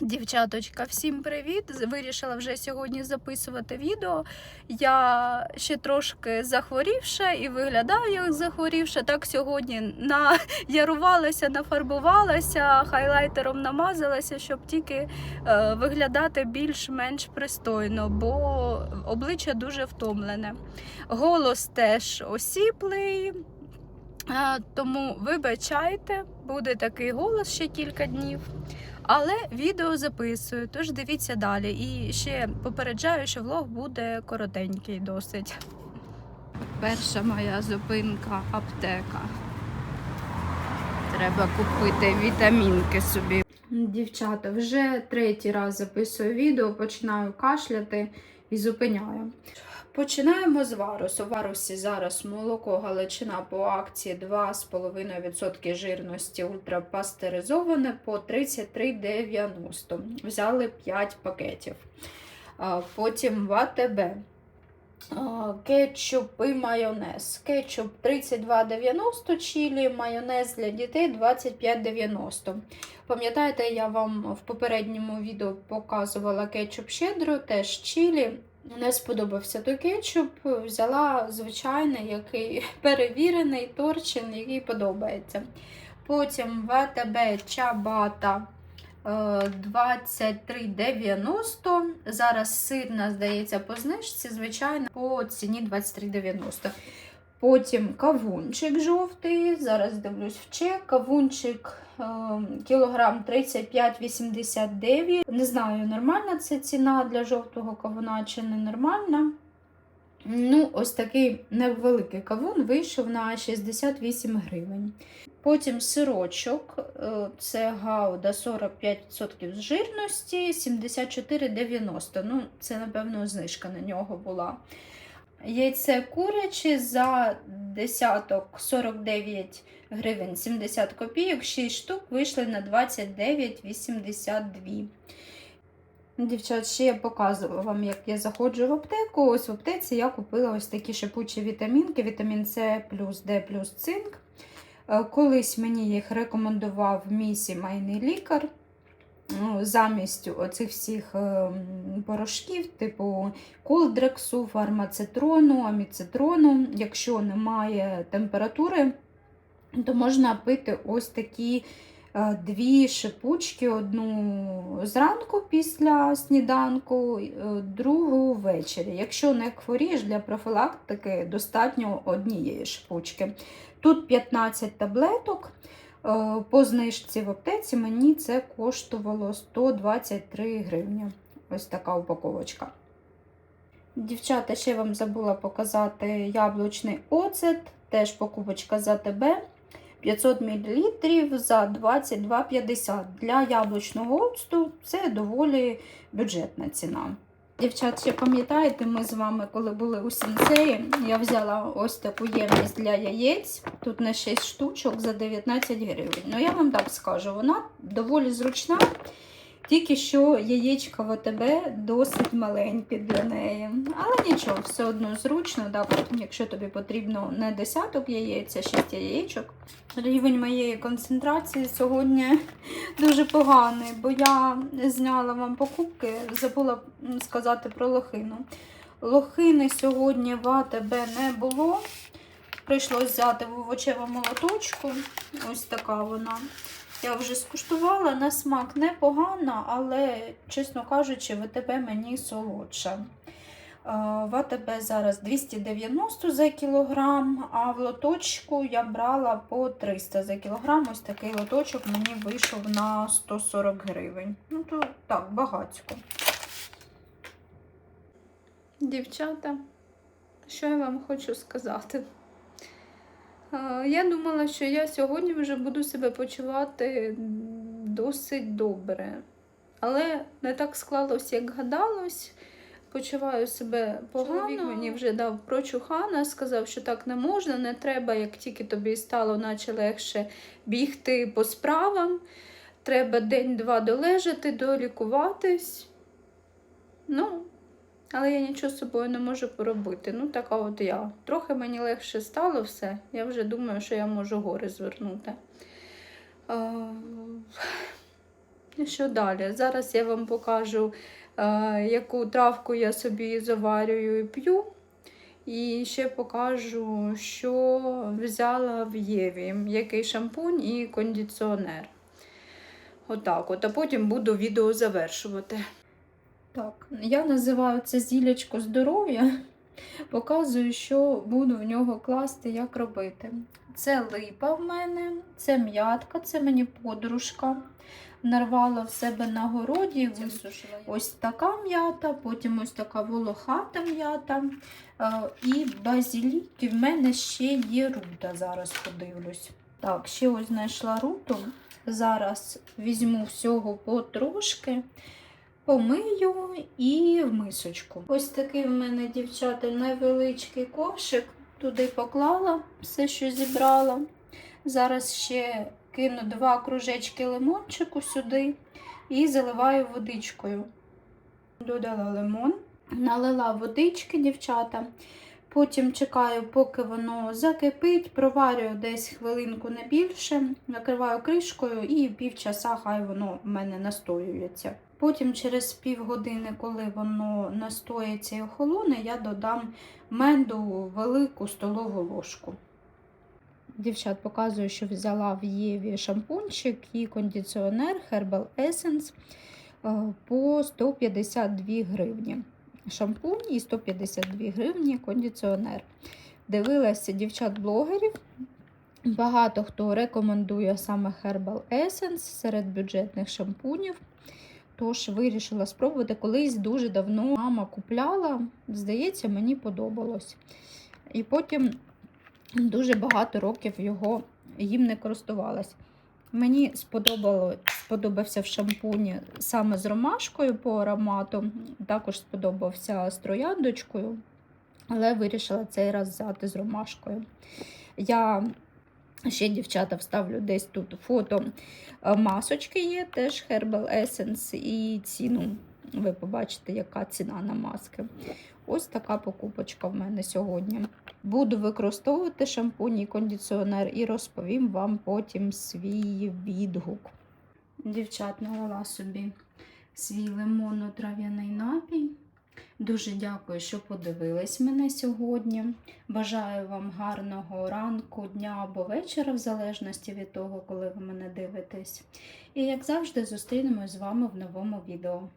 Дівчаточка, всім привіт! Вирішила вже сьогодні записувати відео. Я ще трошки захворівша і виглядаю як захворівша. Так сьогодні наярувалася, нафарбувалася, хайлайтером намазалася, щоб тільки е, виглядати більш-менш пристойно, бо обличчя дуже втомлене. Голос теж осіплий. е, Тому вибачайте, буде такий голос ще кілька днів. Але відео записую, тож дивіться далі. І ще попереджаю, що влог буде коротенький досить. Перша моя зупинка аптека. Треба купити вітамінки собі. Дівчата, вже третій раз записую відео, починаю кашляти і зупиняю. Починаємо з варусу. У варусі зараз молоко галичина по акції 2,5% жирності ультрапастеризоване по 33,90. Взяли 5 пакетів. Потім в АТБ. Кетчуп і майонез. Кетчуп 32,90 чилі, майонез для дітей 25,90. Пам'ятаєте, я вам в попередньому відео показувала кетчуп щедро, теж чилі. Не сподобався той кетчуп, взяла звичайний, який перевірений, торчин, який подобається. Потім ВТБ Чабата е, 23,90. Зараз сирна, здається, по знижці, звичайно, по ціні 23,90. Потім кавунчик жовтий. Зараз дивлюсь в чек. Кавунчик е, кілограм 35,89. Не знаю, нормальна це ціна для жовтого кавуна чи не нормальна. Ну, ось такий невеликий кавун вийшов на 68 гривень. Потім сирочок, е, це гауда 45% з жирності, 74,90. Ну, це, напевно, знижка на нього була. Яйце куряче за десяток 49 гривень 70 копійок, 6 штук вийшли на 29,82. Дівчат, ще я показувала вам, як я заходжу в аптеку. Ось в аптеці я купила ось такі шипучі вітамінки: вітамін С плюс Д плюс цинк. Е, Колись мені їх рекомендував мій сімейний лікар. Ну, Замість оцих всіх ем, порошків, типу колдрексу, фармацитрону, аміцитрону. Якщо немає температури, то можна пити ось такі е, дві шипучки: одну зранку після сніданку, е, другу ввечері. Якщо не хворієш для профілактики, достатньо однієї шипучки. Тут 15 таблеток. Е, По знижці в аптеці мені це коштувало 123 гривні. Ось така упаковочка. Дівчата, ще вам забула показати яблучний оцет, теж покупочка за ТБ. 500 мл за 22,50. Для яблучного оцту це доволі бюджетна ціна. Дівчат, ще пам'ятаєте, ми з вами, коли були у сенсеї, я взяла ось таку ємність для яєць. Тут на 6 штучок за 19 гривень. Ну, я вам так скажу, вона доволі зручна. Тільки що яєчка в АТБ досить маленькі для неї. Але нічого, все одно зручно, да, якщо тобі потрібно не десяток яєць, а 6 яєчок. Рівень моєї концентрації сьогодні дуже поганий, бо я зняла вам покупки, забула сказати про лохину. Лохини сьогодні в АТБ не було. Прийшлось взяти в овочеву молоточку. Ось така вона. Я вже скуштувала на смак непогано, але, чесно кажучи, ВТБ мені солодша. Е, В АТБ зараз 290 за кілограм, а в лоточку я брала по 300 за кілограм. Ось такий лоточок мені вийшов на 140 гривень. Ну, то так, багатько. Дівчата, що я вам хочу сказати? Е, Я думала, що я сьогодні вже буду себе почувати досить добре. Але не так склалось, як гадалось. Почуваю себе погано. Чоловік мені вже дав прочухана, сказав, що так не можна, не треба, як тільки тобі стало, наче легше бігти по справам. Треба день-два долежати, долікуватись. Ну, але я нічого з собою не можу поробити. Ну, така от я. Трохи мені легше стало все. Я вже думаю, що я можу гори звернути. Е, що далі? Зараз я вам покажу, е, яку травку я собі заварюю і п'ю. І ще покажу, що взяла в Єві, який шампунь і кондиціонер. Отак от, а потім буду відео завершувати. Так, я називаю це зілячко здоров'я. Показую, що буду в нього класти, як робити. Це липа в мене, це м'ятка, це мені подружка. Нарвала в себе на городі. висушила. Ось така м'ята, потім ось така волохата м'ята. Е, І базілік. І в мене ще є рута. Зараз подивлюсь. Так, ще ось знайшла руту. Зараз візьму всього потрошки, помию і в мисочку. Ось такий в мене, дівчата, невеличкий кошик. Туди поклала все, що зібрала. Зараз ще кину два кружечки лимончику сюди і заливаю водичкою. Додала лимон, налила водички, дівчата. Потім чекаю, поки воно закипить, проварюю десь хвилинку не більше, накриваю кришкою і півчаса хай воно в мене настоюється. Потім через півгодини, коли воно настоїться і охолоне, я додам меду велику столову ложку. Дівчат, показую, що взяла в Єві шампунчик і кондиціонер Herbal Essence е, по 152 гривні. Шампунь і 152 гривні кондиціонер. Дивилася дівчат-блогерів. Багато хто рекомендує саме Herbal Essence серед бюджетних шампунів. Тож вирішила спробувати. Колись дуже давно мама купляла, здається, мені подобалось. І потім дуже багато років його їм не користувалась. Мені сподобало, сподобався в шампуні саме з ромашкою по аромату, також сподобався з трояндочкою, але вирішила цей раз взяти з ромашкою. Я ще, дівчата, вставлю десь тут фото е, масочки є, теж Herbal Essence, і ціну. Ви побачите, яка ціна на маски. Ось така покупочка в мене сьогодні. Буду використовувати шампунь і кондиціонер і розповім вам потім свій відгук. Дівчат налила собі свій лимонно-трав'яний напій. Дуже дякую, що подивились мене сьогодні. Бажаю вам гарного ранку, дня або вечора, в залежності від того, коли ви мене дивитесь. І як завжди, зустрінемось з вами в новому відео.